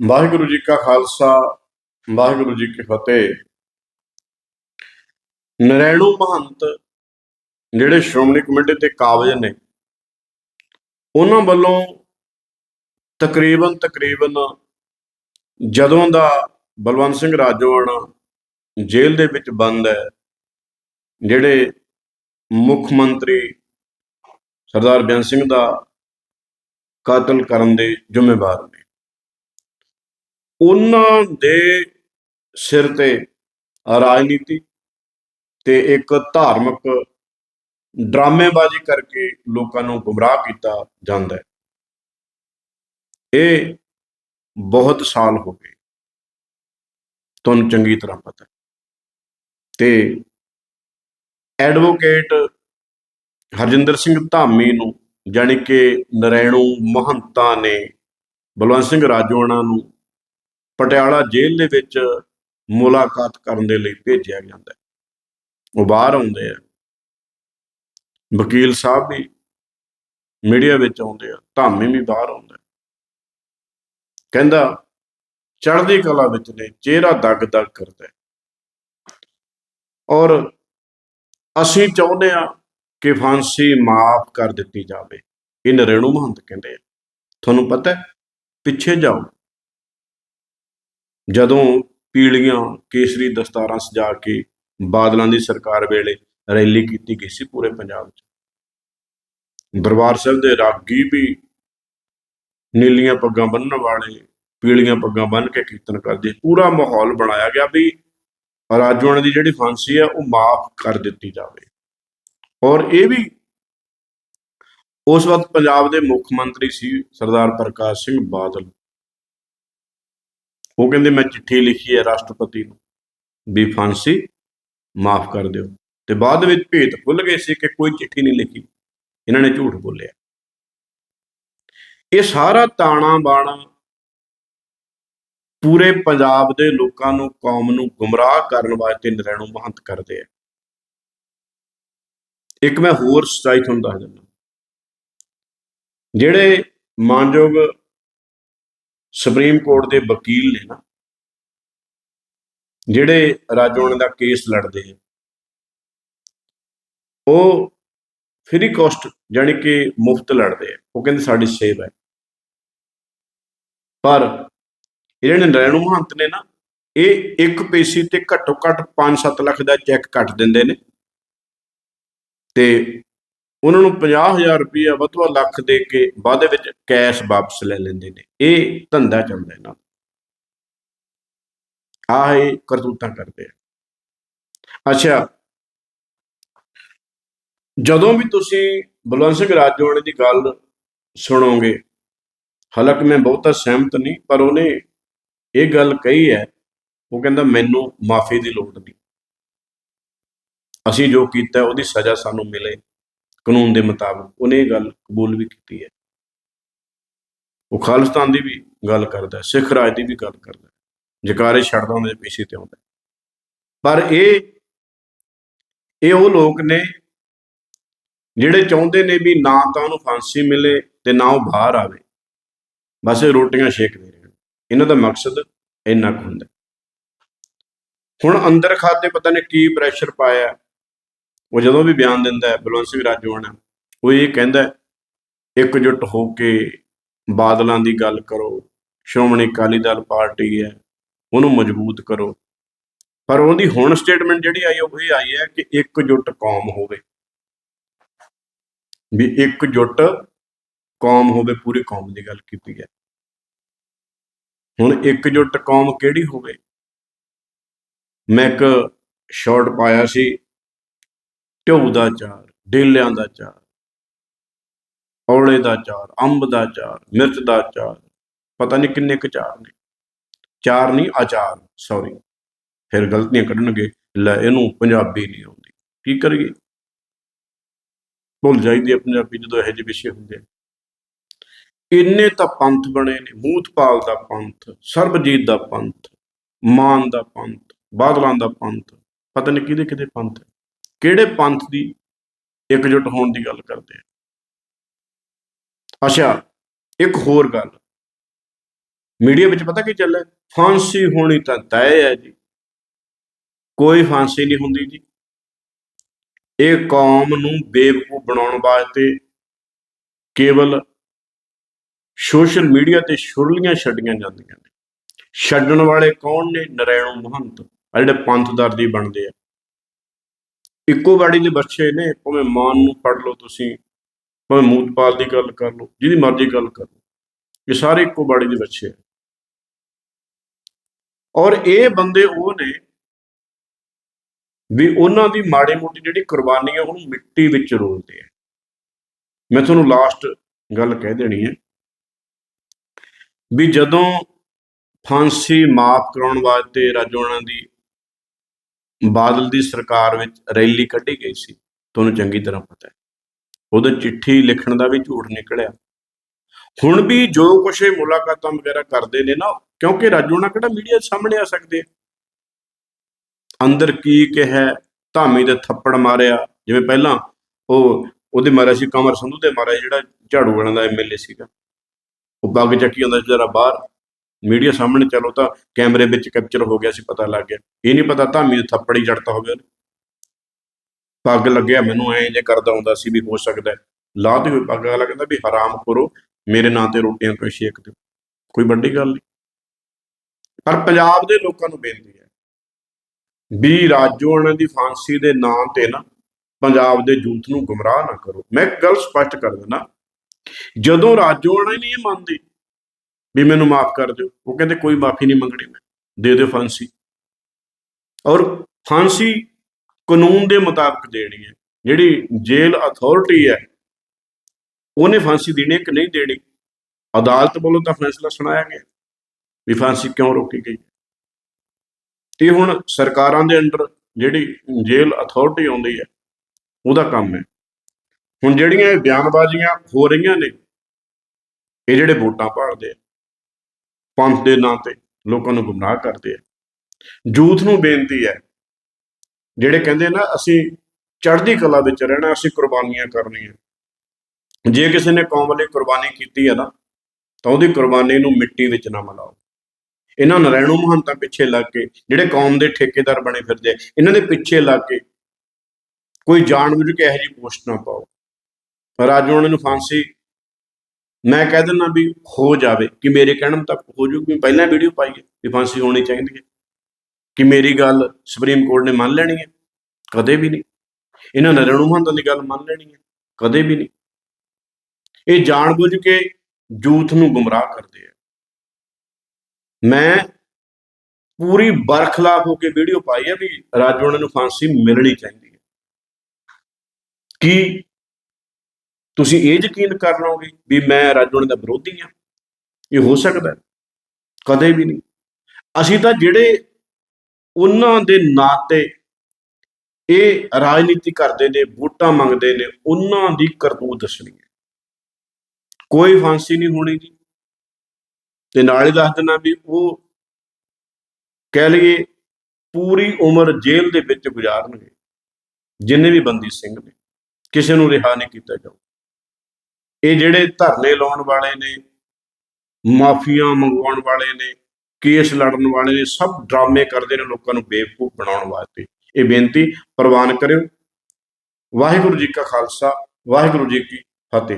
ਵਾਹਿਗੁਰੂ ਜੀ ਕਾ ਖਾਲਸਾ, ਵਾਹਿਗੁਰੂ ਜੀ ਕੀ ਫਤਿਹ। ਨਰੈਣੂ ਮਹੰਤ ਜਿਹੜੇ ਸ਼੍ਰੋਮਣੀ ਕਮੇਟੀ ਤੇ ਕਾਬਜ ਨੇ, ਉਹਨਾਂ ਵੱਲੋਂ ਤਕਰੀਬਨ ਤਕਰੀਬਨ ਜਦੋਂ ਦਾ ਬਲਵੰਤ ਸਿੰਘ ਰਾਜੋਆਣਾ ਜੇਲ੍ਹ ਦੇ ਵਿੱਚ ਬੰਦ ਹੈ, ਜਿਹੜੇ ਮੁੱਖ ਮੰਤਰੀ ਸਰਦਾਰ ਬੇਅੰਤ ਸਿੰਘ ਦਾ ਕਤਲ ਕਰਨ ਦੇ ਜ਼ਿੰਮੇਵਾਰ ਨੇ। ਉਹਨਾਂ ਦੇ ਸਿਰ ਤੇ ਰਾਜਨੀਤੀ ਤੇ ਇੱਕ ਧਾਰਮਿਕ ਡਰਾਮੇਬਾਜ਼ੀ ਕਰਕੇ ਲੋਕਾਂ ਨੂੰ ਗੁੰਮਰਾਹ ਕੀਤਾ ਜਾਂਦਾ ਹੈ। ਇਹ ਬਹੁਤ ਸਾਲ ਹੋ ਗਏ। ਤੁਹਾਨੂੰ ਚੰਗੀ ਤਰ੍ਹਾਂ ਪਤਾ ਹੈ। ਤੇ ਐਡਵੋਕੇਟ ਹਰਜਿੰਦਰ ਸਿੰਘ ਧਾਮੀ ਨੂੰ ਜਾਣੀ ਕਿ ਨਰੈਣੂ ਮਹੰਤਾ ਨੇ, ਬਲਵੰਤ ਸਿੰਘ ਰਾਜੋਆਣਾ ਨੂੰ ਪਟਿਆਲਾ ਜੇਲ੍ਹ ਦੇ ਵਿੱਚ ਮੁਲਾਕਾਤ ਕਰਨ ਦੇ ਲਈ ਭੇਜਿਆ ਜਾਂਦਾ ਹੈ। ਉਹ ਬਾਹਰ ਆਉਂਦੇ ਆ। ਵਕੀਲ ਸਾਹਿਬ ਵੀ ਮੀਡੀਆ ਵਿੱਚ ਆਉਂਦੇ ਆ, ਧਾਮੀ ਵੀ ਬਾਹਰ ਆਉਂਦਾ ਕਹਿੰਦਾ, ਚੜ੍ਹਦੀ ਕਲਾ ਵਿੱਚ ਨੇ, ਚਿਹਰਾ ਦਗ ਦਗ ਕਰਦਾ ਔਰ ਅਸੀਂ ਚਾਹੁੰਦੇ ਆ ਕਿ ਫਾਂਸੀ ਮਾਫ ਕਰ ਦਿੱਤੀ ਜਾਵੇ। ਇਹ ਨਰੇਣੂ ਮਹੰਤ ਕਹਿੰਦੇ ਆ। ਤੁਹਾਨੂੰ ਪਤਾ ਹੈ, ਪਿੱਛੇ ਜਾਓ। ਜਦੋਂ ਪੀਲੀਆਂ ਕੇਸਰੀ ਦਸਤਾਰਾਂ ਸਜਾ ਕੇ ਬਾਦਲਾਂ ਦੀ ਸਰਕਾਰ ਵੇਲੇ ਰੈਲੀ ਕੀਤੀ ਗਈ ਸੀ ਪੂਰੇ ਪੰਜਾਬ 'ਚ ਦਰਬਾਰ ਸਾਹਿਬ ਦੇ ਰਾਗੀ ਵੀ ਨੀਲੀਆਂ ਪੱਗਾਂ ਬੰਨਣ ਵਾਲੇ, ਪੀਲੀਆਂ ਪੱਗਾਂ ਬੰਨ੍ਹ ਕੇ ਕੀਰਤਨ ਕਰਦੇ, ਪੂਰਾ ਮਾਹੌਲ ਬਣਾਇਆ ਗਿਆ ਵੀ ਰਾਜੋਆਣਾ ਦੀ ਜਿਹੜੀ ਫਾਂਸੀ ਹੈ ਉਹ ਮਾਫ ਕਰ ਦਿੱਤੀ ਜਾਵੇ। ਔਰ ਇਹ ਵੀ ਉਸ ਵਕਤ ਪੰਜਾਬ ਦੇ ਮੁੱਖ ਮੰਤਰੀ ਸੀ ਸਰਦਾਰ ਪ੍ਰਕਾਸ਼ ਸਿੰਘ ਬਾਦਲ। ਉਹ ਕਹਿੰਦੇ, ਮੈਂ ਚਿੱਠੀ ਲਿਖੀ ਹੈ ਰਾਸ਼ਟਰਪਤੀ ਨੂੰ। ਵੀ ਫਾਂਸੀ ਮਾਫ ਕਰ ਦਿਓ। ਤੇ ਬਾਅਦ ਵਿੱਚ ਭੇਤ ਭੁੱਲ ਗਏ ਸੀ ਕਿ ਕੋਈ ਚਿੱਠੀ ਨਹੀਂ ਲਿਖੀ। ਇਹਨਾਂ ਨੇ ਝੂਠ ਬੋਲਿਆ। ਇਹ ਸਾਰਾ ਤਾਣਾ ਬਾਣਾ ਪੂਰੇ ਪੰਜਾਬ ਦੇ ਲੋਕਾਂ ਨੂੰ, ਕੌਮ ਨੂੰ ਗੁੰਮਰਾਹ ਕਰਨ ਵਾਸਤੇ ਨਰੈਣੂ ਮਹੰਤ ਕਰਦੇ ਆ। ਇੱਕ ਮੈਂ ਹੋਰ ਸੱਚਾਈ ਤੁਹਾਨੂੰ ਦੱਸ ਦਿੰਦਾ। ਜਿਹੜੇ ਮਾਨਯੋਗ ਸੁਪਰੀਮ ਕੋਰਟ ਦੇ ਵਕੀਲ ਨੇ ਨਾ ਜਿਹੜੇ ਰਾਜੋਣ ਦਾ ਕੇਸ ਲੜਦੇ ਆ, ਉਹ ਫ੍ਰੀ ਕਾਸਟ ਜਾਨੀ ਕਿ ਮੁਫਤ ਲੜਦੇ ਆ। ਉਹ ਕਹਿੰਦੇ ਸਾਡੀ ਸੇਵ ਹੈ। ਪਰ ਜਿਹੜੇ ਨਰੈਣੂ ਮਹੰਤ ਨੇ ਨਾ, ਇਹ ਇੱਕ ਪੇਸ਼ੀ ਤੇ ਘੱਟੋ ਘੱਟ 5-7 ਲੱਖ ਦਾ ਚੈੱਕ ਕੱਟ ਦਿੰਦੇ ਨੇ। ਤੇ ਉਹਨਾਂ ਨੂੰ 50000 ਰੁਪਇਆ ਵੱਧ ਵੱਧ ਲੱਖ ਦੇ ਕੇ ਬਾਅਦ ਵਿੱਚ ਕੈਸ਼ ਵਾਪਸ ਲੈ ਲੈਂਦੇ ਨੇ। ਇਹ ਧੰਦਾ ਚੱਲਦਾ ਇਹਨਾਂ ਦਾ। ਆਹ ਇਹ ਕਰਤੂਤਾਂ ਕਰਦੇ ਆ। ਅੱਛਾ, ਜਦੋਂ ਵੀ ਤੁਸੀਂ ਬਲਵੰਤ ਸਿੰਘ ਰਾਜੋਆਣੇ ਦੀ ਗੱਲ ਸੁਣੋਗੇ, ਹਾਲਾਂਕਿ ਮੈਂ ਬਹੁਤਾ ਸਹਿਮਤ ਨਹੀਂ, ਪਰ ਉਹਨੇ ਇਹ ਗੱਲ ਕਹੀ ਹੈ, ਉਹ ਕਹਿੰਦਾ, ਮੈਨੂੰ ਮਾਫੀ ਦੀ ਲੋੜ ਨਹੀਂ। ਅਸੀਂ ਜੋ ਕੀਤਾ, ਉਹਦੀ ਸਜ਼ਾ ਸਾਨੂੰ ਮਿਲੇ। ਕਾਨੂੰਨ ਦੇ ਮੁਤਾਬਕ ਉਹਨੇ ਇਹ ਗੱਲ ਕਬੂਲ ਵੀ ਕੀਤੀ ਹੈ। ਉਹ ਖਾਲਿਸਤਾਨ ਦੀ ਵੀ ਗੱਲ ਕਰਦਾ, ਸਿੱਖ ਰਾਜ ਦੀ ਵੀ ਗੱਲ ਕਰਦਾ, ਜਕਾਰੇ ਛੱਡਦਾ ਉਹਦੇ ਪੇਸ਼ੇ ਤੇ ਆਉਂਦਾ। ਪਰ ਇਹ ਇਹ ਉਹ ਲੋਕ ਨੇ ਜਿਹੜੇ ਚਾਹੁੰਦੇ ਨੇ ਵੀ ਨਾ ਤਾਂ ਉਹਨੂੰ ਫਾਂਸੀ ਮਿਲੇ ਤੇ ਨਾ ਉਹ ਬਾਹਰ ਆਵੇ। ਬਸ ਇਹ ਰੋਟੀਆਂ ਛੇਕਦੇ ਰਹਿਣ ਇਹਨਾਂ ਦਾ ਮਕਸਦ ਇੰਨਾ ਕੁ ਹੁੰਦਾ। ਹੁਣ ਅੰਦਰ ਖਾਤੇ ਪਤਾ ਨਹੀਂ ਕੀ ਪ੍ਰੈਸ਼ਰ ਪਾਇਆ। ਉਹ ਜਦੋਂ ਵੀ ਬਿਆਨ ਦਿੰਦਾ ਹੈ ਬਲਵੰਤ ਸਿੰਘ ਰਾਜੋਆਣਾ ਉਹ ਇਹ ਕਹਿੰਦਾ ਹੈ, ਇਕਜੁੱਟ ਹੋ ਕੇ ਬਾਦਲਾਂ ਦੀ ਗੱਲ ਕਰੋ ਸ਼੍ਰੋਮਣੀ ਅਕਾਲੀ ਦਲ ਪਾਰਟੀ ਹੈ ਉਹਨੂੰ ਮਜ਼ਬੂਤ ਕਰੋ। ਪਰ ਉਹਦੀ ਹੁਣ ਸਟੇਟਮੈਂਟ ਜਿਹੜੀ ਆਈ ਉਹ ਇਹ ਆਈ ਹੈ ਕਿ ਇਕਜੁੱਟ ਕੌਮ ਹੋਵੇ। ਵੀ ਇਕਜੁੱਟ ਕੌਮ ਹੋਵੇ ਪੂਰੀ ਕੌਮ ਦੀ ਗੱਲ ਕੀਤੀ ਹੈ। ਹੁਣ ਇਕਜੁੱਟ ਕੌਮ ਕਿਹੜੀ ਹੋਵੇ? ਮੈਂ ਇੱਕ ਸ਼ਾਰਟ ਪਾਇਆ ਸੀ ਢਿਊ ਦਾ ਚਾਰ, ਡੇਲਿਆਂ ਦਾ ਚਾਰ, ਔਲੇ ਦਾ ਚਾਰ, ਅੰਬ ਦਾ ਚਾਰ, ਮਿਰਚ ਦਾ ਚਾਰ, ਪਤਾ ਨਹੀਂ ਕਿੰਨੇ ਕੁ ਚਾਰ ਨੇ। ਚਾਰ ਨਹੀਂ, ਅਚਾਰ ਸੌਰੀ ਫਿਰ ਗਲਤੀਆਂ ਕੱਢਣਗੇ, ਲੈ ਇਹਨੂੰ ਪੰਜਾਬੀ ਨਹੀਂ ਆਉਂਦੀ। ਕੀ ਕਰੀਏ? ਭੁੱਲ ਜਾਈਦੀ ਹੈ ਪੰਜਾਬੀ ਜਦੋਂ ਇਹੋ ਜਿਹੇ ਵਿਸ਼ੇ ਹੁੰਦੇ ਆ। ਇੰਨੇ ਤਾਂ ਪੰਥ ਬਣੇ ਨੇ ਮੂਤਪਾਲ ਦਾ ਪੰਥ, ਸਰਬਜੀਤ ਦਾ ਪੰਥ, ਮਾਨ ਦਾ ਪੰਥ, ਬਾਦਲਾਂ ਦਾ ਪੰਥ, ਪਤਾ ਨਹੀਂ ਕਿਹਦੇ ਕਿਹਦੇ ਪੰਥ ਕਿਹੜੇ ਪੰਥ ਦੀ ਇਕਜੁੱਟ ਹੋਣ ਦੀ ਗੱਲ ਕਰਦੇ ਆ? ਅੱਛਾ, ਇੱਕ ਹੋਰ ਗੱਲ। ਮੀਡੀਆ ਵਿੱਚ ਪਤਾ ਕੀ ਚੱਲਿਆ? ਫਾਂਸੀ ਹੋਣੀ ਤਾਂ ਤੈਅ ਹੈ ਜੀ। ਕੋਈ ਫਾਂਸੀ ਨਹੀਂ ਹੁੰਦੀ ਜੀ। ਇਹ ਕੌਮ ਨੂੰ ਬੇਵਕੂਫ ਬਣਾਉਣ ਵਾਸਤੇ ਕੇਵਲ ਸੋਸ਼ਲ ਮੀਡੀਆ ਤੇ ਸ਼ੁਰਲੀਆਂ ਛੱਡੀਆਂ ਜਾਂਦੀਆਂ ਨੇ। ਛੱਡਣ ਵਾਲੇ ਕੌਣ ਨੇ? ਨਰੈਣੋ ਮਹੰਤ। ਆ ਜਿਹੜੇ ਪੰਥ ਦਰਦੀ ਬਣਦੇ ਆ। ਇੱਕੋ ਬਾੜੀ ਦੇ ਬੱਚੇ ਨੇ, ਭਾਵੇਂ ਮਾਨ ਨੂੰ ਪੜ ਲਓ ਤੁਸੀਂ, ਭਾਵੇਂ ਮੂਤਪਾਲ ਦੀ ਗੱਲ ਕਰ ਲਓ, ਜਿਹਦੀ ਮਰਜ਼ੀ ਗੱਲ ਕਰ ਲਓ, ਇਹ ਸਾਰੇ ਇੱਕੋ ਬਾੜੀ ਦੇ ਬੱਚੇ ਆ। ਔਰ ਇਹ ਬੰਦੇ ਉਹ ਨੇ ਵੀ ਉਹਨਾਂ ਦੀ ਮਾੜੀ ਮੋਟੀ ਜਿਹੜੀ ਕੁਰਬਾਨੀ ਹੈ ਉਹਨੂੰ ਮਿੱਟੀ ਵਿੱਚ ਰੋਲਦੇ ਆ। ਮੈਂ ਤੁਹਾਨੂੰ ਲਾਸਟ ਗੱਲ ਕਹਿ ਦੇਣੀ ਹੈ ਵੀ ਜਦੋਂ ਫਾਂਸੀ ਮਾਫ ਕਰਾਉਣ ਵਾਸਤੇ ਰਾਜੋਣਾ ਦੀ ਬਾਦਲ ਦੀ ਸਰਕਾਰ ਵਿੱਚ ਰੈਲੀ ਕੱਢੀ ਗਈ ਸੀ। ਤੁਹਾਨੂੰ ਚੰਗੀ ਤਰ੍ਹਾਂ ਪਤਾ ਹੈ। ਉਹਦੇ ਚਿੱਠੀ ਲਿਖਣ ਦਾ ਵੀ ਝੂਠ ਨਿਕਲਿਆ। ਹੁਣ ਵੀ ਜੋ ਕੁਛ ਇਹ ਮੁਲਾਕਾਤਾਂ ਵਗੈਰਾ ਕਰਦੇ ਨੇ ਨਾ, ਕਿਉਂਕਿ ਰਾਜੂ ਰਾਜੋਣਾ ਕਿਹੜਾ ਮੀਡੀਆ ਸਾਹਮਣੇ ਆ ਸਕਦੇ ਅੰਦਰ ਕੀ ਕਿਹਾ, ਧਾਮੀ ਦੇ ਥੱਪੜ ਮਾਰਿਆ, ਜਿਵੇਂ ਪਹਿਲਾਂ ਉਹ, ਉਹਦੇ ਮਾਰਿਆ ਸੀ, ਕਮਰ ਸੰਧੂ ਦੇ ਮਾਰਿਆ ਜਿਹੜਾ ਝਾੜੂ ਵਾਲਿਆਂ ਦਾ ਐਮਐਲਏ ਸੀਗਾ। ਉਹ ਪੱਗ ਚੱਕੀ ਜਾਂਦਾ ਸੀ ਬਾਹਰ। ਮੀਡੀਆ ਸਾਹਮਣੇ ਚਲੋ ਤਾਂ ਕੈਮਰੇ ਵਿੱਚ ਕੈਪਚਰ ਹੋ ਗਿਆ ਸੀ, ਪਤਾ ਲੱਗ ਗਿਆ। ਇਹ ਨਹੀਂ ਪਤਾ ਧਾਮੀ ਦੇ ਥੱਪੜ ਹੀ ਜੜਤਾ ਹੋਵੇ। ਉਹਨੇ ਪੱਗ ਲੱਗਿਆ, ਮੈਨੂੰ ਐਂ ਜੇ ਕਰਦਾ ਹੁੰਦਾ ਸੀ ਵੀ ਹੋ ਸਕਦਾ ਹੈ। ਲਾਹ ਹੋਈ ਪੱਗ ਵਾਲਾ ਕਹਿੰਦਾ ਵੀ ਹਰਾਮ ਕਰੋ ਮੇਰੇ ਨਾਂ ਤੇ ਰੋਟੀਆਂ ਕੋਈ ਛੇਕ ਦਿਓ? ਕੋਈ ਵੱਡੀ ਗੱਲ ਨਹੀਂ। ਪਰ ਪੰਜਾਬ ਦੇ ਲੋਕਾਂ ਨੂੰ ਬੇਨਤੀ ਹੈ ਵੀ ਰਾਜੋਆਣਾ ਦੀ ਫਾਂਸੀ ਦੇ ਨਾਂ ਤੇ ਨਾ ਪੰਜਾਬ ਦੇ ਯੂਥ ਨੂੰ ਗੁੰਮਰਾਹ ਨਾ ਕਰੋ। ਮੈਂ ਇੱਕ ਗੱਲ ਸਪਸ਼ਟ ਕਰ ਦਿੰਦਾ। ਜਦੋਂ ਰਾਜੋਆਣਾ ਹੀ ਨਹੀਂ ਇਹ ਮੰਨਦੀ ਵੀ ਮੈਨੂੰ ਮਾਫ ਕਰ ਦਿਓ। ਉਹ ਕਹਿੰਦੇ, ਕੋਈ ਮਾਫੀ ਨਹੀਂ ਮੰਗਣੀ ਮੈਂ। ਦੇ ਦਿਓ ਫਾਂਸੀ। ਔਰ ਫਾਂਸੀ ਕਾਨੂੰਨ ਦੇ ਮੁਤਾਬਕ ਦੇਣੀ ਹੈ। ਜਿਹੜੀ ਜੇਲ੍ਹ ਅਥਾਰਟੀ ਹੈ, ਉਹਨੇ ਫਾਂਸੀ ਦੇਣੀ ਹੈ ਕਿ ਨਹੀਂ ਦੇਣੀ? ਅਦਾਲਤ ਵੱਲੋਂ ਤਾਂ ਫੈਸਲਾ ਸੁਣਾਇਆ ਗਿਆ। ਵੀ ਫਾਂਸੀ ਕਿਉਂ ਰੋਕੀ ਗਈ? ਤੇ ਹੁਣ ਸਰਕਾਰਾਂ ਦੇ ਅੰਡਰ ਜਿਹੜੀ ਜੇਲ੍ਹ ਅਥਾਰਟੀ ਆਉਂਦੀ ਹੈ, ਉਹਦਾ ਕੰਮ ਹੈ। ਹੁਣ ਜਿਹੜੀਆਂ ਇਹ ਬਿਆਨਬਾਜ਼ੀਆਂ ਹੋ ਰਹੀਆਂ ਨੇ, ਇਹ ਜਿਹੜੇ ਵੋਟਾਂ ਭਾਲਦੇ ਆ ਪੰਥ ਦੇ ਨਾਂ ਤੇ ਲੋਕਾਂ ਨੂੰ ਗੁੰਮਰਾਹ ਕਰਦੇ ਆ। ਜੂਥ ਨੂੰ ਬੇਨਤੀ ਹੈ ਜਿਹੜੇ ਕਹਿੰਦੇ ਨਾ ਅਸੀਂ ਚੜ੍ਹਦੀ ਕਲਾ ਵਿੱਚ ਰਹਿਣਾ ਅਸੀਂ ਕੁਰਬਾਨੀਆਂ ਕਰਨੀਆਂ। ਜੇ ਕਿਸੇ ਨੇ ਕੌਮ ਲਈ ਕੁਰਬਾਨੀ ਕੀਤੀ ਹੈ ਨਾ ਤਾਂ ਉਹਦੀ ਕੁਰਬਾਨੀ ਨੂੰ ਮਿੱਟੀ ਵਿੱਚ ਨਾ ਮਿਲਾਓ। ਇਹਨਾਂ ਨਰੈਣੂ ਮਹੰਤਾਂ ਪਿੱਛੇ ਲੱਗ ਕੇ ਜਿਹੜੇ ਕੌਮ ਦੇ ਠੇਕੇਦਾਰ ਬਣੇ ਫਿਰਦੇ ਆ, ਇਹਨਾਂ ਦੇ ਪਿੱਛੇ ਲੱਗ ਕੇ ਕੋਈ ਜਾਣ ਜਾਣਬੁੱਝ ਕੇ ਇਹੋ ਜਿਹੀ ਪੋਸਟ ਨਾ ਪਾਓ। ਰਾਜੋਆਣਾ ਨੂੰ ਫਾਂਸੀ ਮੈਂ ਕਹਿ ਦਿੰਦਾ ਵੀ ਹੋ ਜਾਵੇ, ਕਿ ਮੇਰੇ ਕਹਿਣ ਮੁਤਾਬਕ ਹੋ ਜੂ ਕਿ ਪਹਿਲਾਂ ਵੀਡੀਓ ਪਾਈ ਹੈ ਵੀ ਫਾਂਸੀ ਹੋਣੀ ਚਾਹੀਦੀ ਹੈ। ਕਿ ਮੇਰੀ ਗੱਲ ਸੁਪਰੀਮ ਕੋਰਟ ਨੇ ਮੰਨ ਲੈਣੀ ਹੈ, ਕਦੇ ਵੀ ਨਹੀਂ। ਇਹਨਾਂ ਨਰੈਣੂ ਮਹੰਤਾਂ ਦੀ ਗੱਲ ਮੰਨ ਲੈਣੀ ਹੈ, ਕਦੇ ਵੀ ਨਹੀਂ। ਇਹ ਜਾਣਬੁੱਝ ਕੇ ਯੂਥ ਨੂੰ ਗੁੰਮਰਾਹ ਕਰਦੇ ਆ। ਮੈਂ ਪੂਰੀ ਬਰਖਲਾਫ ਹੋ ਕੇ ਵੀਡੀਓ ਪਾਈ ਹੈ ਵੀ ਰਾਜੋਆਣਾ ਨੂੰ ਫਾਂਸੀ ਮਿਲਣੀ ਚਾਹੀਦੀ ਹੈ। ਕੀ ਤੁਸੀਂ ਇਹ ਯਕੀਨ ਕਰ ਲਓਗੇ ਵੀ ਮੈਂ ਰਾਜੋਆਣਾ ਦਾ ਵਿਰੋਧੀ ਹਾਂ। ਇਹ ਹੋ ਸਕਦਾ ਕਦੇ ਵੀ ਨਹੀਂ। ਅਸੀਂ ਤਾਂ ਜਿਹੜੇ ਉਹਨਾਂ ਦੇ ਨਾਂ ਤੇ ਇਹ ਰਾਜਨੀਤੀ ਕਰਦੇ ਨੇ, ਵੋਟਾਂ ਮੰਗਦੇ ਨੇ, ਉਹਨਾਂ ਦੀ ਕਰਤੂਤ ਦੱਸਣੀ ਹੈ। ਕੋਈ ਫਾਂਸੀ ਨਹੀਂ ਹੋਣੀ ਜੀ। ਤੇ ਨਾਲ ਹੀ ਦੱਸ ਦਿੰਦਾ ਵੀ ਉਹ ਕਹਿ ਲਈਏ ਪੂਰੀ ਉਮਰ ਜੇਲ੍ਹ ਦੇ ਵਿੱਚ ਗੁਜ਼ਾਰਨਗੇ। ਜਿੰਨੇ ਵੀ ਬੰਦੀ ਸਿੰਘ ਨੇ, ਕਿਸੇ ਨੂੰ ਰਿਹਾ ਨਹੀਂ ਕੀਤਾ ਜਾਊ ਇਹ ਜਿਹੜੇ ਧਰਨੇ ਲਾਉਣ ਵਾਲੇ ਨੇ, ਮਾਫੀਆਂ ਮੰਗਵਾਉਣ ਵਾਲੇ ਨੇ, ਕੇਸ ਲੜਨ ਵਾਲੇ ਨੇ, ਸਭ ਡਰਾਮੇ ਕਰਦੇ ਨੇ ਲੋਕਾਂ ਨੂੰ ਬੇਵਕੂਫ ਬਣਾਉਣ ਵਾਸਤੇ। ਇਹ ਬੇਨਤੀ ਪ੍ਰਵਾਨ ਕਰਿਓ। ਵਾਹਿਗੁਰੂ ਜੀ ਕਾ ਖਾਲਸਾ, ਵਾਹਿਗੁਰੂ ਜੀ ਕੀ ਫਤਿਹ।